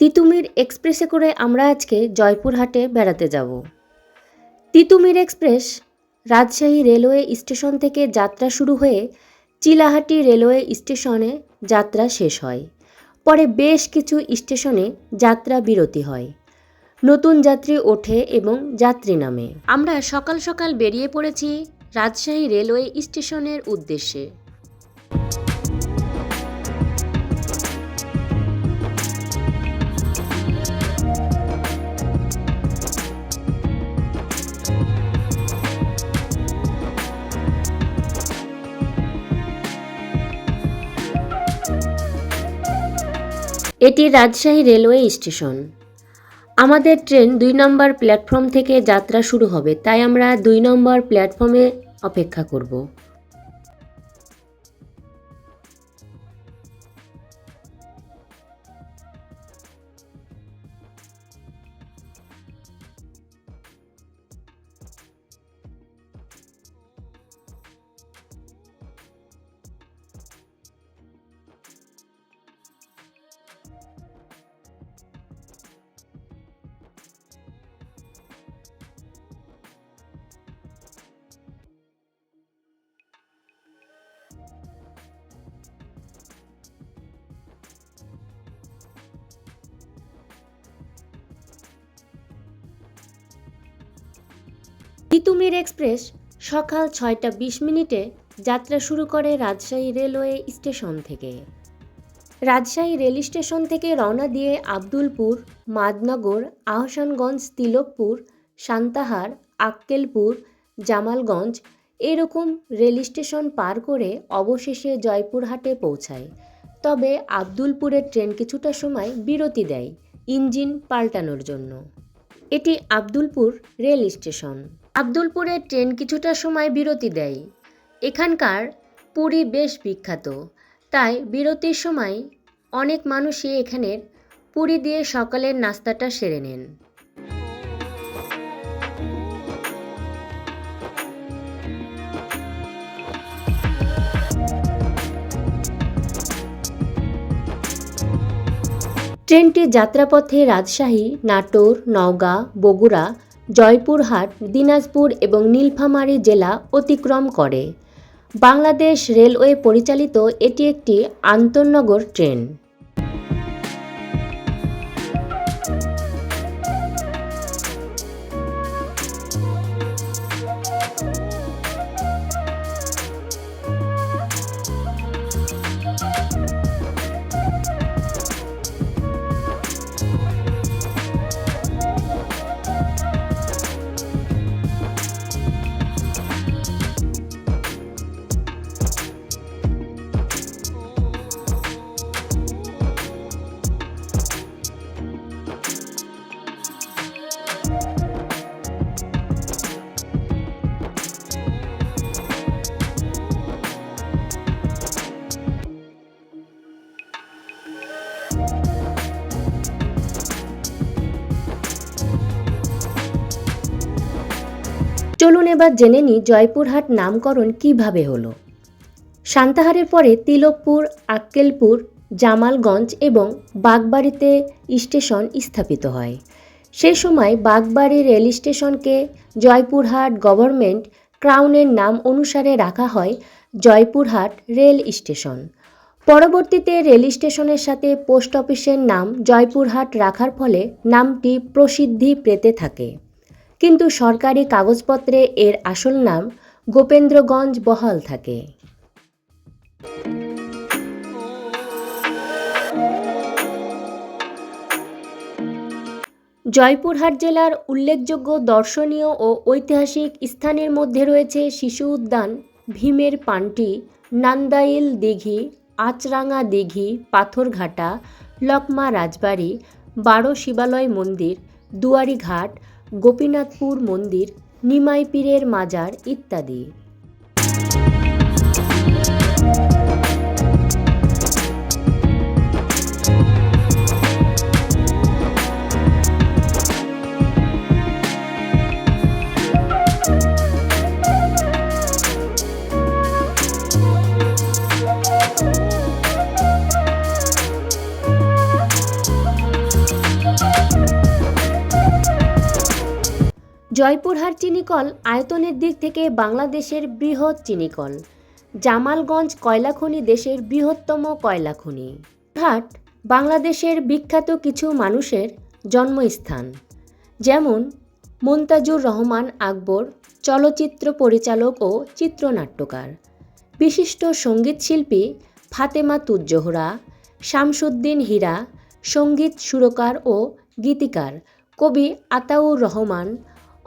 তিতুমির এক্সপ্রেসে করে আমরা আজকে জয়পুরহাটে বেড়াতে যাব। Titumir express Rajshahi railway station থেকে যাত্রা শুরু হয়ে চিলাহাটি রেলওয়ে স্টেশনে যাত্রা শেষ হয়। পরে বেশ কিছু স্টেশনে যাত্রা বিরতি হয়। নতুন যাত্রী ওঠে এবং যাত্রী নামে। আমরা সকাল সকাল বেরিয়ে পড়েছি রাজশাহী রেলওয়ে স্টেশনের উদ্দেশ্যে। এটি রাজশাহী রেলওয়ে স্টেশন। আমাদের ট্রেন দুই নম্বর প্ল্যাটফর্ম থেকে যাত্রা শুরু হবে, তাই আমরা দুই নম্বর প্ল্যাটফর্মে অপেক্ষা করব। তিতুমির এক্সপ্রেস সকাল ছয়টা বিশ মিনিটে যাত্রা শুরু করে রাজশাহী রেলওয়ে স্টেশন থেকে। রাজশাহী রেল স্টেশন থেকে রওনা দিয়ে আব্দুলপুর, মাদনগর, আহসানগঞ্জ, তিলকপুর, সান্তাহার, আক্কেলপুর, জামালগঞ্জ এরকম রেল স্টেশন পার করে অবশেষে জয়পুরহাটে পৌঁছায়। তবে আব্দুলপুরের ট্রেন কিছুটা সময় বিরতি দেয় ইঞ্জিন পাল্টানোর জন্য। এটি আব্দুলপুর রেল স্টেশন। আব্দুলপুরের ট্রেন কিছুটা সময় বিরতি দেয়। এখানকার পুরী বেশ বিখ্যাত। তাই বিরতির সময় অনেক মানুষই এখানের পুরী দিয়ে সকালের নাস্তাটা সেরে নেন। ট্রেনটি যাত্রাপথে রাজশাহী, নাটোর, নওগাঁ, বগুড়া জয়পুরহাট দিনাজপুর এবং নীলফামারী জেলা অতিক্রম করে। বাংলাদেশ রেলওয়ে পরিচালিত এটি একটি আন্তঃনগর ট্রেন। এবার জেনে নিই জয়পুরহাট নামকরণ কীভাবে হলো। সান্তাহারের পরে তিলকপুর, আক্কেলপুর, জামালগঞ্জ এবং বাগবাড়িতে স্টেশন স্থাপিত হয়। সে সময় বাগবাড়ি রেল স্টেশনকে জয়পুরহাট গভর্নমেন্ট ক্রাউনের নাম অনুসারে রাখা হয় জয়পুরহাট রেল স্টেশন। পরবর্তীতে রেল স্টেশনের সাথে পোস্ট অফিসের নাম জয়পুরহাট রাখার ফলে নামটি প্রসিদ্ধি পেতে থাকে। কিন্তু সরকারি কাগজপত্রে এর আসল নাম গোপেন্দ্রগঞ্জ বহাল থাকে। জয়পুরহাট জেলার উল্লেখযোগ্য দর্শনীয় ও ঐতিহাসিক স্থানের মধ্যে রয়েছে শিশু উদ্যান, ভীমের পান্টি, নান্দাইল দিঘি, আচরাঙা দিঘি, পাথরঘাটা, লকমা রাজবাড়ি, বারো শিবালয় মন্দির দুয়ারি ঘাট গোপীনাথপুর মন্দির নিমাই পীরের মাজার ইত্যাদি। জয়পুরহাট চিনিকল আয়তনের দিক থেকে বাংলাদেশের বৃহৎ চিনিকল। জামালগঞ্জ কয়লাখনি দেশের বৃহত্তম কয়লাখনি। হাট বাংলাদেশের বিখ্যাত কিছু মানুষের জন্মস্থান, যেমন মন্তাজুর রহমান আকবর, চলচ্চিত্র পরিচালক ও চিত্রনাট্যকার। বিশিষ্ট সঙ্গীতশিল্পী ফাতেমা তুজ্জোহরা শামসুদ্দিন হীরা, সংগীত সুরকার ও গীতিকার কবি আতাউর রহমান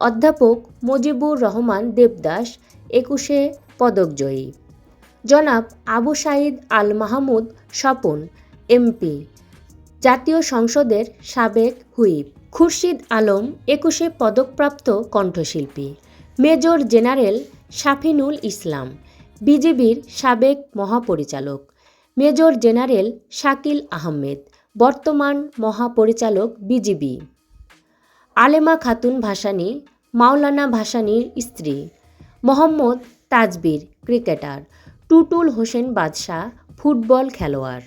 অধ্যাপক মুজিবুর রহমান দেবদাস, একুশে পদকজয়ী। জনাব আবু সাইদ আল মাহমুদ স্বপন এমপি জাতীয় সংসদের সাবেক হুইপ। খুরশিদ আলম, একুশে পদকপ্রাপ্ত কণ্ঠশিল্পী। মেজর জেনারেল শাফিনুল ইসলাম বিজিবির সাবেক মহাপরিচালক। মেজর জেনারেল শাকিল আহমেদ, বর্তমান মহাপরিচালক বিজিবি আলেমা খাতুন ভাসানি মাওলানা ভাসানির স্ত্রী মোহাম্মদ তাজবির ক্রিকেটার টুটুল হোসেন বাদশাহ ফুটবল খেলোয়াড়।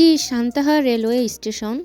এটি সান্তাহা রেলওয়ে স্টেশন।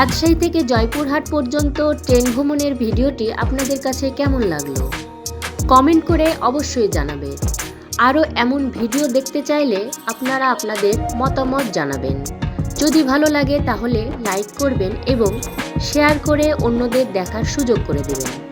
রাজশাহী থেকে জয়পুরহাট পর্যন্ত ট্রেন ভ্রমণের ভিডিওটি আপনাদের কাছে কেমন লাগল? কমেন্ট করে অবশ্যই জানাবেন। আরও এমন ভিডিও দেখতে চাইলে আপনারা আপনাদের মতামত জানাবেন। যদি ভালো লাগে তাহলে লাইক করবেন এবং শেয়ার করে অন্যদের দেখার সুযোগ করে দেবেন।